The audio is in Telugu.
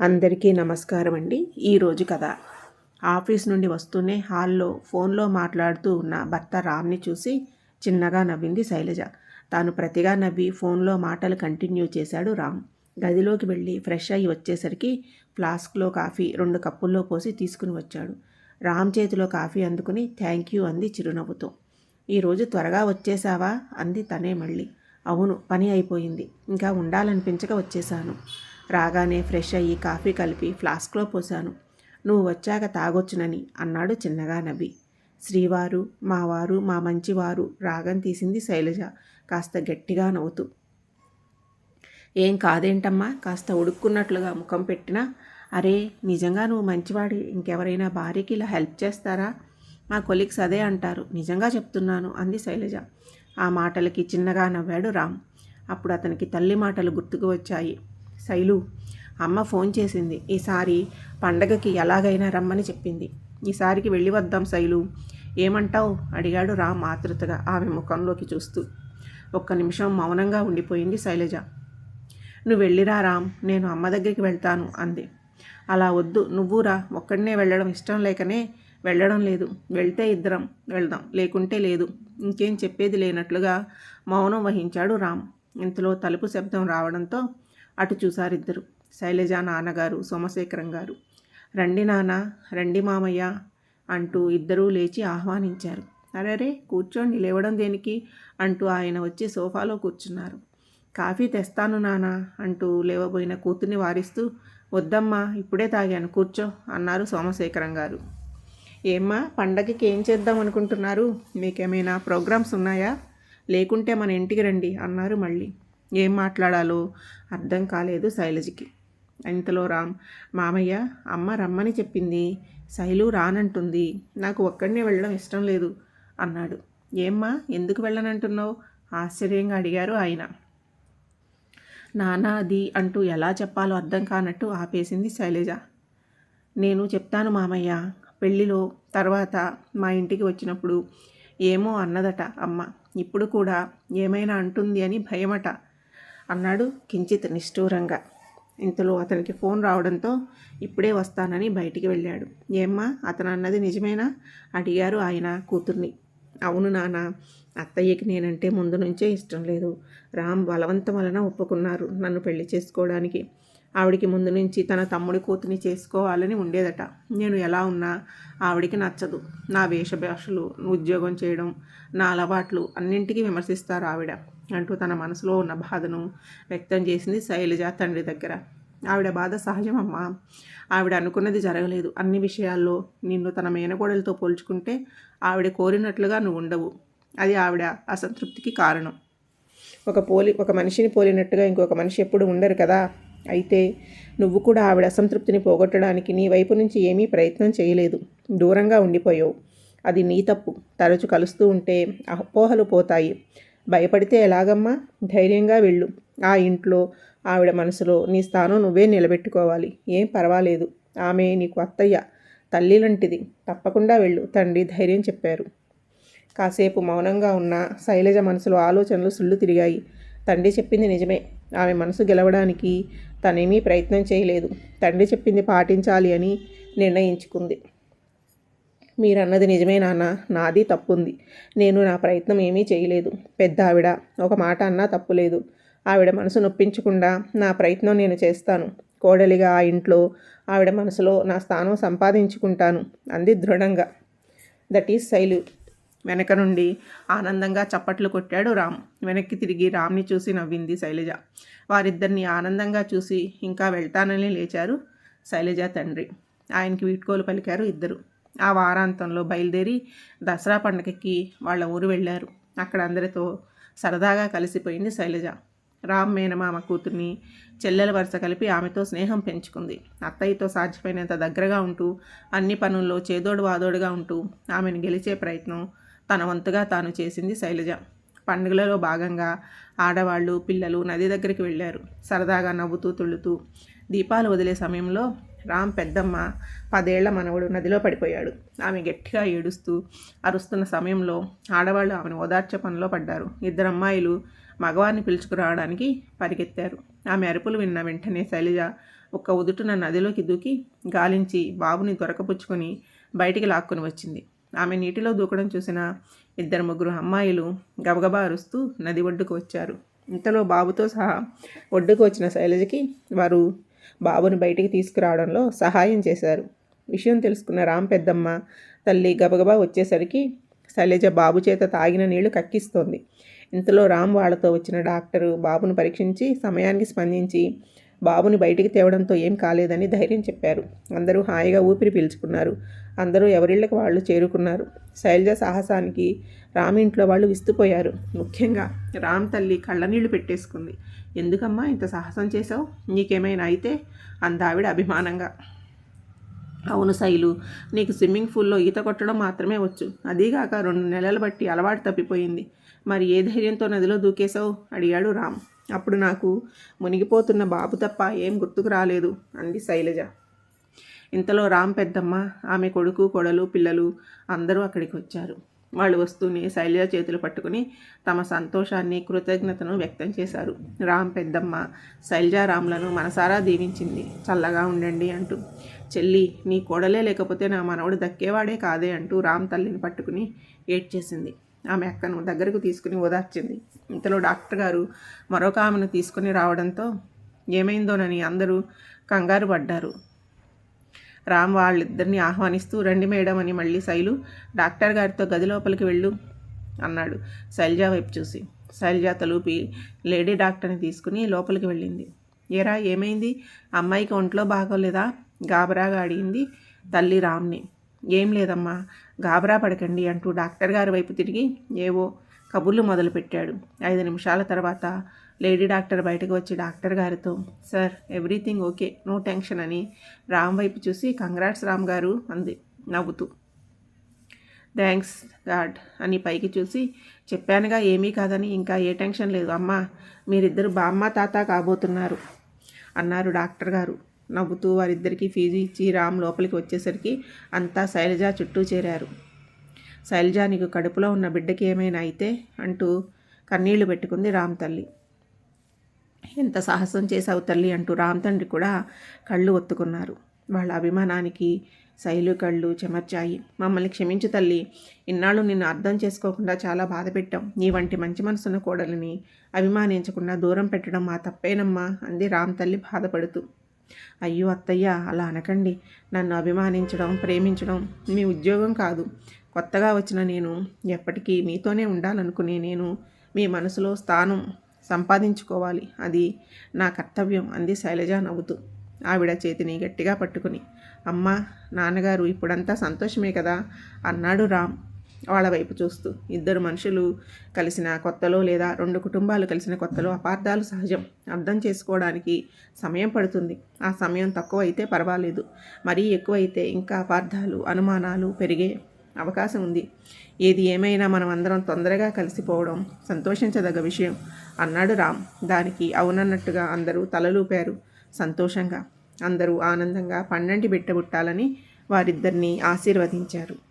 అందరికీ నమస్కారం అండి. ఈరోజు కథ. ఆఫీస్ నుండి వస్తూనే హాల్లో ఫోన్లో మాట్లాడుతూ ఉన్న భర్త రామ్ని చూసి చిన్నగా నవ్వింది శైలజ. తాను ప్రతిగా నవ్వి ఫోన్లో మాటలు కంటిన్యూ చేశాడు రామ్. గదిలోకి వెళ్ళి ఫ్రెష్ అయ్యి వచ్చేసరికి ఫ్లాస్క్లో కాఫీ రెండు కప్పుల్లో పోసి తీసుకుని వచ్చాడు. రామ్ చేతిలో కాఫీ అందుకుని థ్యాంక్ యూ అంది చిరునవ్వుతో. ఈరోజు త్వరగా వచ్చేసావా అంది తనే మళ్ళీ. అవును పని అయిపోయింది. ఇంకా ఉండాలనిపించక వచ్చేశాను. రాగానే ఫ్రెష్ అయ్యి కాఫీ కలిపి ఫ్లాస్క్లో పోశాను. నువ్వు వచ్చాక తాగొచ్చునని అన్నాడు చిన్నగా నవ్వి. శ్రీవారు మావారు మా మంచివారు రాగం తీసింది శైలజ కాస్త గట్టిగా నవ్వుతూ. ఏం కాదేంటమ్మా కాస్త ఉడుక్కున్నట్లుగా ముఖం పెట్టినా? అరే నిజంగా నువ్వు మంచివాడి ఇంకెవరైనా భార్యకి ఇలా హెల్ప్ చేస్తారా? మా కొలీగ్స్ అదే అంటారు. నిజంగా చెప్తున్నాను అంది శైలజ. ఆ మాటలకి చిన్నగా నవ్వాడు రామ్. అప్పుడు అతనికి తల్లి మాటలు గుర్తుకు వచ్చాయి. శైలు అమ్మ ఫోన్ చేసింది. ఈసారి పండగకి ఎలాగైనా రమ్మని చెప్పింది. ఈసారికి వెళ్ళి వద్దాం శైలు. ఏమంటావు? అడిగాడు రామ్ ఆతృతగా ఆమె ముఖంలోకి చూస్తూ. ఒక్క నిమిషం మౌనంగా ఉండిపోయింది శైలజ. నువ్వు వెళ్ళిరా రామ్ నేను అమ్మ దగ్గరికి వెళ్తాను అంది. అలా వద్దు నువ్వు రా. ఒక్కడనే వెళ్ళడం ఇష్టం లేకనే వెళ్ళడం లేదు. వెళ్తే ఇద్దరం వెళ్దాం లేకుంటే లేదు. ఇంకేం చెప్పేది లేనట్లుగా మౌనం వహించాడు రామ్. ఇంతలో తలుపు శబ్దం రావడంతో అటు చూసారిద్దరు శైలజ నాన్నగారు సోమశేఖరం గారు. రండి నాన్న రండి మామయ్య అంటూ ఇద్దరూ లేచి ఆహ్వానించారు. అరే కూర్చోండి లేవడం దేనికి? అంటూ ఆయన వచ్చి సోఫాలో కూర్చున్నారు. కాఫీ తెస్తాను నాన్న అంటూ లేవబోయిన కూతుర్ని వారిస్తూ వద్దమ్మా ఇప్పుడే తాగాను కూర్చో అన్నారు సోమశేఖరం గారు. ఏమ్మా పండగకి ఏం చేద్దాం అనుకుంటున్నారు? మీకేమైనా ప్రోగ్రామ్స్ ఉన్నాయా? లేకుంటే మన ఇంటికి రండి అన్నారు మళ్ళీ. ఏం మాట్లాడాలో అర్థం కాలేదు శైలజకి. ఇంతలో రామ్ మామయ్య అమ్మ రమ్మని చెప్పింది. శైలు రానంటుంది. నాకు ఒక్కడనే వెళ్ళడం ఇష్టం లేదు అన్నాడు. ఏమ్మా ఎందుకు వెళ్ళనంటున్నావు? ఆశ్చర్యంగా అడిగారు ఆయన. నానాది అంటూ ఎలా చెప్పాలో అర్థం కానట్టు ఆపేసింది శైలజ. నేను చెప్తాను మామయ్య పెళ్ళిలో తర్వాత మా ఇంటికి వచ్చినప్పుడు ఏమో అన్నదట అమ్మ. ఇప్పుడు కూడా ఏమైనా అంటుంది అని భయమట. అన్నాడు కించిత్ నిష్ఠూరంగా. ఇంతలో అతనికి ఫోన్ రావడంతో ఇప్పుడే వస్తానని బయటికి వెళ్ళాడు. ఏమ్మా అతను అన్నది నిజమేనా? అడిగారు ఆయన కూతుర్ని. అవును నాన్న అత్తయ్యకి నేనంటే ముందు నుంచే ఇష్టం లేదు. రామ్ బలవంతం వలన ఒప్పుకున్నారు నన్ను పెళ్ళి చేసుకోవడానికి. ఆవిడికి ముందు నుంచి తన తమ్ముడి కూతుని చేసుకోవాలని ఉండేదట. నేను ఎలా ఉన్నా ఆవిడికి నచ్చదు. నా వేషభాషలు ఉద్యోగం చేయడం నా అలవాట్లు అన్నింటికీ విమర్శిస్తారు ఆవిడ. అంటూ తన మనసులో ఉన్న బాధను వ్యక్తం చేసింది శైలజ తండ్రి దగ్గర. ఆవిడ బాధ సహజమమ్మా. ఆవిడ అనుకున్నది జరగలేదు. అన్ని విషయాల్లో నిన్ను తన మేనకోడలతో పోల్చుకుంటే ఆవిడ కోరినట్లుగా నువ్వు ఉండవు. అది ఆవిడ అసంతృప్తికి కారణం. ఒక పోలి ఒక మనిషిని పోలినట్టుగా ఇంకొక మనిషి ఎప్పుడు ఉండరు కదా? అయితే నువ్వు కూడా ఆవిడ అసంతృప్తిని పోగొట్టడానికి నీ వైపు నుంచి ఏమీ ప్రయత్నం చేయలేదు. దూరంగా ఉండిపోయావు. అది నీ తప్పు. తరచు కలుస్తూ ఉంటే అపోహలు పోతాయి. భయపడితే ఎలాగమ్మా? ధైర్యంగా వెళ్ళు. ఆ ఇంట్లో ఆవిడ మనసులో నీ స్థానం నువ్వే నిలబెట్టుకోవాలి. ఏం పర్వాలేదు. ఆమె నీకు అత్తయ్య తల్లి లాంటిది. తప్పకుండా వెళ్ళు. తండ్రి ధైర్యం చెప్పారు. కాసేపు మౌనంగా ఉన్న శైలజ మనసులో ఆలోచనలు సుళ్ళు తిరిగాయి. తండ్రి చెప్పింది నిజమే. ఆమె మనసు గెలవడానికి తనేమీ ప్రయత్నం చేయలేదు. తండ్రి చెప్పింది పాటించాలి అని నిర్ణయించుకుంది. మీరన్నది నిజమే నాన్న నాది తప్పుంది. నేను నా ప్రయత్నం ఏమీ చేయలేదు. పెద్ద ఆవిడ ఒక మాట అన్నా తప్పులేదు. ఆవిడ మనసు నొప్పించకుండా నా ప్రయత్నం నేను చేస్తాను. కోడలిగా ఆ ఇంట్లో ఆవిడ మనసులో నా స్థానం సంపాదించుకుంటాను. అంది దృఢంగా. దట్ ఈజ్ శైలు వెనక నుండి ఆనందంగా చప్పట్లు కొట్టాడు రామ్. వెనక్కి తిరిగి రామ్ని చూసి నవ్వింది శైలజ. వారిద్దరిని ఆనందంగా చూసి ఇంకా వెళ్తానని లేచారు శైలజ తండ్రి. ఆయనకి వీడ్కోలు పలికారు ఇద్దరు. ఆ వారాంతంలో బయలుదేరి దసరా పండగకి వాళ్ళ ఊరు వెళ్ళారు. అక్కడ అందరితో సరదాగా కలిసిపోయింది శైలజ. రామ్ మేనమామ కూతుర్ని చెల్లెల వరుస కలిపి ఆమెతో స్నేహం పెంచుకుంది. అత్తయ్యతో సాధ్యమైనంత దగ్గరగా ఉంటూ అన్ని పనుల్లో చేదోడు వాదోడుగా ఉంటూ ఆమెను గెలిచే ప్రయత్నం తన వంతుగా తాను చేసింది శైలజ. పండుగలలో భాగంగా ఆడవాళ్ళు పిల్లలు నది దగ్గరికి వెళ్ళారు. సరదాగా నవ్వుతూ తుళ్ళుతూ దీపాలు వదిలే సమయంలో రామ్ పెద్దమ్మ పదేళ్ళ మనవడు నదిలో పడిపోయాడు. ఆమె గట్టిగా ఏడుస్తూ అరుస్తున్న సమయంలో ఆడవాళ్ళు ఆమెను ఓదార్చే పనిలో పడ్డారు. ఇద్దరు అమ్మాయిలు మగవారిని పిలుచుకురావడానికి పరిగెత్తారు. ఆమె అరుపులు విన్న వెంటనే శైలజ ఒక్క ఉదుటున నదిలోకి దూకి గాలించి బాబుని దొరకపుచ్చుకొని బయటికి లాక్కొని వచ్చింది. ఆమె నీటిలో దూకడం చూసిన ఇద్దరు ముగ్గురు అమ్మాయిలు గబగబా అరుస్తూ నది ఒడ్డుకు వచ్చారు. ఇంతలో బాబుతో సహా ఒడ్డుకు వచ్చిన శైలజకి వారు బాబుని బయటికి తీసుకురావడంలో సహాయం చేశారు. విషయం తెలుసుకున్న రామ్ పెద్దమ్మ తల్లి గబగబా వచ్చేసరికి శైలజ బాబు చేత తాగిన నీళ్ళు కక్కిస్తోంది. ఇంతలో రామ్ వాళ్ళతో వచ్చిన డాక్టరు బాబును పరీక్షించి సమయానికి స్పందించి బాబుని బయటికి తేవడంతో ఏం కాలేదని ధైర్యం చెప్పారు. అందరూ హాయిగా ఊపిరి పీల్చుకున్నారు. అందరూ ఎవరిళ్ళకి వాళ్ళు చేరుకున్నారు. శైలజ సాహసానికి రామ్ ఇంట్లో వాళ్ళు విస్తుపోయారు. ముఖ్యంగా రామ్ తల్లి కళ్ళనీళ్ళు పెట్టేసుకుంది. ఎందుకమ్మా ఇంత సాహసం చేసావు నీకేమైనా అయితే అందావిడ అభిమానంగా. అవును శైలు నీకు స్విమ్మింగ్ పూల్లో ఈత కొట్టడం మాత్రమే వచ్చు. అదీగాక రెండు నెలలు బట్టి అలవాటు తప్పిపోయింది. మరి ఏ ధైర్యంతో నదిలో దూకేశావు? అడిగాడు రామ్. అప్పుడు నాకు మునిగిపోతున్న బాబు తప్ప ఏం గుర్తుకు రాలేదు అంది శైలజ. ఇంతలో రామ్ పెద్దమ్మ ఆమె కొడుకు కొడలు పిల్లలు అందరూ అక్కడికి వచ్చారు. వాళ్ళు వస్తూనే శైలజ చేతులు పట్టుకుని తమ సంతోషాన్ని కృతజ్ఞతను వ్యక్తం చేశారు. రామ్ పెద్దమ్మ శైలజారాములను మనసారా దీవించింది. చల్లగా ఉండండి అంటూ చెల్లి నీ కోడలే లేకపోతే నా మనవడు దక్కేవాడే కాదే అంటూ రామ్ తల్లిని పట్టుకుని ఏడ్చేసింది. ఆమె అక్కను దగ్గరకు తీసుకుని ఓదార్చింది. ఇంతలో డాక్టర్ గారు మరొక ఆమెను తీసుకుని రావడంతో ఏమైందోనని అందరూ కంగారు పడ్డారు. రామ్ వాళ్ళిద్దరిని ఆహ్వానిస్తూ రండి మేడం అని మళ్ళీ శైలు డాక్టర్ గారితో గది లోపలికి వెళ్ళు అన్నాడు శైలజ వైపు చూసి. శైలజ తలూపి లేడీ డాక్టర్ని తీసుకుని లోపలికి వెళ్ళింది. ఏరా ఏమైంది? అమ్మాయికి ఒంట్లో బాగోలేదా? గాబరాగా అడిగింది తల్లి రామ్ని. ఏం లేదమ్మా గాబరా పడకండి అంటూ డాక్టర్ గారి వైపు తిరిగి ఏవో కబుర్లు మొదలుపెట్టాడు. ఐదు నిమిషాల తర్వాత లేడీ డాక్టర్ బయటకు వచ్చి డాక్టర్ గారితో sir everything okay no tension అని రామ్ వైపు చూసి కంగ్రాట్స్ రామ్ గారు అంది నవ్వుతూ. థ్యాంక్స్ గాడ్ అని పైకి చూసి చెప్పానుగా ఏమీ కాదని ఇంకా ఏ టెన్షన్ లేదు అమ్మా మీరిద్దరు బామ్మ తాత కాబోతున్నారు అన్నారు డాక్టర్ గారు. నవ్వుతూ వారిద్దరికీ ఫీజు ఇచ్చి రామ్ లోపలికి వచ్చేసరికి అంతా శైలజ చుట్టూ చేరారు. శైలజ నీకు కడుపులో ఉన్న బిడ్డకి ఏమైనా అయితే అంటూ కన్నీళ్ళు పెట్టుకుంది రామ్ తల్లి. ఎంత సాహసం చేశావు తల్లి అంటూ రామ్ తండ్రి కూడా కళ్ళు ఒత్తుకున్నారు. వాళ్ళ అభిమానానికి శైలు కళ్ళు చెమర్చాయి. మమ్మల్ని క్షమించు తల్లి. ఇన్నాళ్ళు నిన్ను అర్థం చేసుకోకుండా చాలా బాధ పెట్టాం. నీ వంటి మంచి మనసున్న కోడలిని అభిమానించకుండా దూరం పెట్టడం మా తప్పేనమ్మా అంది రామ్ తల్లి బాధపడుతూ. అయ్యో అత్తయ్య అలా అనకండి. నన్ను అభిమానించడం ప్రేమించడం మీ ఉద్యోగం కాదు. కొత్తగా వచ్చిన నేను ఎప్పటికీ మీతోనే ఉండాలనుకునే నేను మీ మనసులో స్థానం సంపాదించుకోవాలి. అది నా కర్తవ్యం అంది శైలజ నవ్వుతూ. ఆవిడ చేతిని గట్టిగా పట్టుకుని అమ్మ నాన్నగారు ఇప్పుడంతా సంతోషమే కదా అన్నాడు రామ్. వాళ్ళ వైపు చూస్తూ ఇద్దరు మనుషులు కలిసిన కొత్తలో లేదా రెండు కుటుంబాలు కలిసిన కొత్తలో అపార్థాలు సహజం. అర్థం చేసుకోవడానికి సమయం పడుతుంది. ఆ సమయం తక్కువ అయితే పర్వాలేదు. మరీ ఎక్కువైతే ఇంకా అపార్థాలు అనుమానాలు పెరిగే అవకాశం ఉంది. ఏది ఏమైనా మనం అందరం తొందరగా కలిసిపోవడం సంతోషించదగ్గ విషయం అన్నాడు రామ్. దానికి అవునన్నట్టుగా అందరూ తలలూపారు సంతోషంగా. అందరూ ఆనందంగా పన్నెంటి బిట్టబుట్టాలని వారిద్దరినీ ఆశీర్వదించారు.